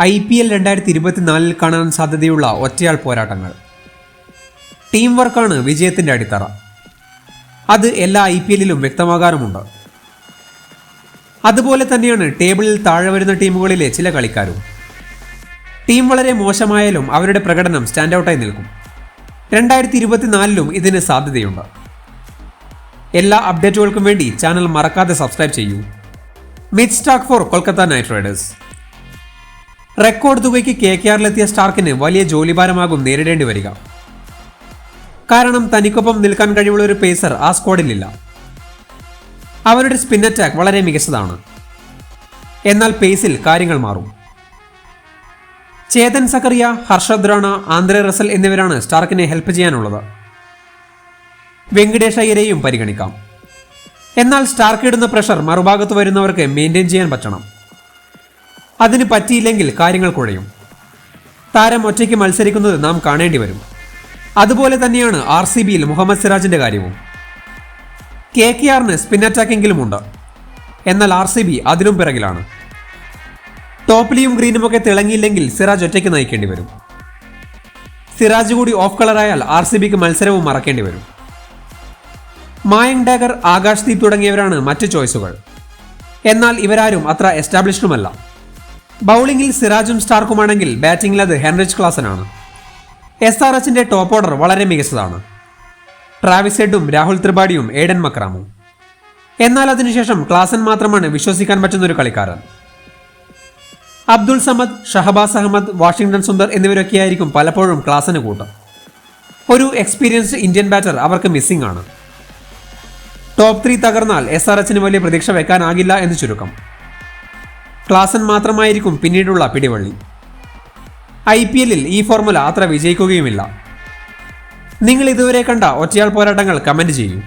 I P L രണ്ടായിരത്തി ഇരുപത്തിനാലിൽ കാണാൻ സാധ്യതയുള്ള ഒറ്റയാൾ പോരാട്ടങ്ങൾ. ടീം വർക്കാണ് വിജയത്തിന്റെ അടിത്തറ. അത് എല്ലാ ഐ പി എല്ലിലും വ്യക്തമാകാറുമുണ്ട്. അതുപോലെ തന്നെയാണ് ടേബിളിൽ താഴെ വരുന്ന ടീമുകളിലെ ചില കളിക്കാരും. ടീം വളരെ മോശമായാലും അവരുടെ പ്രകടനം സ്റ്റാൻഡ് ഔട്ടായി നിൽക്കും. രണ്ടായിരത്തി ഇരുപത്തിനാലിലും ഇതിന് സാധ്യതയുണ്ട്. എല്ലാ അപ്ഡേറ്റുകൾക്കും വേണ്ടി ചാനൽ മറക്കാതെ സബ്സ്ക്രൈബ് ചെയ്യൂ. Mitch Starc for Kolkata Knight Riders. Record തുകയ്ക്ക് കെ കെ ആറിലെത്തിയ സ്റ്റാർക്കിന് വലിയ ജോലിഭാരമാകും നേരിടേണ്ടി വരിക. കാരണം തനിക്കൊപ്പം നിൽക്കാൻ കഴിവുള്ള ഒരു പേസർ ആ സ്ക്വാഡിലില്ല അവരുടെ സ്പിൻ അറ്റാക്ക് വളരെ മികച്ചതാണ്. എന്നാൽ പേസിൽ കാര്യങ്ങൾ മാറും. ചേതൻ സക്കറിയ ഹർഷദ് റാണ ആന്ധ്ര റസൽ എന്നിവരാണ് സ്റ്റാർക്കിനെ ഹെൽപ്പ് ചെയ്യാനുള്ളത്. വെങ്കടേഷ് അയ്യരെയും പരിഗണിക്കാം. എന്നാൽ സ്റ്റാർക്ക് ഇടുന്ന പ്രഷർ മറുഭാഗത്ത് വരുന്നവർക്ക് മെയിന്റെയിൻ ചെയ്യാൻ പറ്റണം. അതിന് പറ്റിയില്ലെങ്കിൽ കാര്യങ്ങൾ കുഴയും താരം ഒറ്റയ്ക്ക് മത്സരിക്കുന്നത് നാം കാണേണ്ടി വരും. അതുപോലെ തന്നെയാണ് ആർ സി ബിയിൽ മുഹമ്മദ് സിറാജിന്റെ കാര്യവും. കെ കെ ആറിന് സ്പിൻ അറ്റാക്കെങ്കിലും ഉണ്ട് എന്നാൽ ആർ സി ബി അതിലും പിറകിലാണ് ടോപ്പിലിയും ഗ്രീനുമൊക്കെ തിളങ്ങിയില്ലെങ്കിൽ സിറാജ് ഒറ്റയ്ക്ക് നയിക്കേണ്ടി വരും. സിറാജ് കൂടി ഓഫ് കളറായാൽ ആർ സി ബിക്ക് മത്സരവും മറക്കേണ്ടി വരും. മായങ് ഡാഗർ ആകാശ് ദീപ് തുടങ്ങിയവരാണ് മറ്റ് ചോയ്സുകൾ എന്നാൽ ഇവരാരും അത്ര എസ്റ്റാബ്ലിഷ്ഡുമല്ല ബൗളിംഗിൽ സിറാജും സ്റ്റാർക്കുമാണെങ്കിൽ ബാറ്റിംഗിൽ അത് ഹെൻറിച്ച് ക്ലാസനാണ്. എസ് ആർ എച്ചിന്റെ ടോപ്പ് ഓർഡർ വളരെ മികച്ചതാണ്. ട്രാവിസ് ഹെഡും രാഹുൽ ത്രിപാഠിയും ഏഡൻ മക്രാമും. എന്നാൽ അതിനുശേഷം ക്ലാസൻ മാത്രമാണ് വിശ്വസിക്കാൻ പറ്റുന്ന ഒരു കളിക്കാരൻ. അബ്ദുൾ സമദ് ഷഹബാസ് അഹമ്മദ് വാഷിംഗ്ടൺ സുന്ദർ എന്നിവരൊക്കെയായിരിക്കും പലപ്പോഴും ക്ലാസിന് കൂട്ടം. ഒരു എക്സ്പീരിയൻസ്ഡ് ഇന്ത്യൻ ബാറ്റർ അവർക്ക് മിസ്സിംഗ് ആണ്. ടോപ്പ് ത്രീ തകർന്നാൽ എസ് ആർ എച്ചിന് വലിയ പ്രതീക്ഷ വെക്കാനാകില്ല എന്ന് ചുരുക്കം. ക്ലാസൻ മാത്രമായിരിക്കും പിന്നീടുള്ള പിടിവള്ളി. ഐ പി എല്ലിൽ ഈ ഫോർമുല അത്ര വിജയിക്കുകയുമില്ല. നിങ്ങൾ ഇതുവരെ കണ്ട ഒറ്റയാൾ പോരാട്ടങ്ങൾ കമന്റ് ചെയ്യൂ.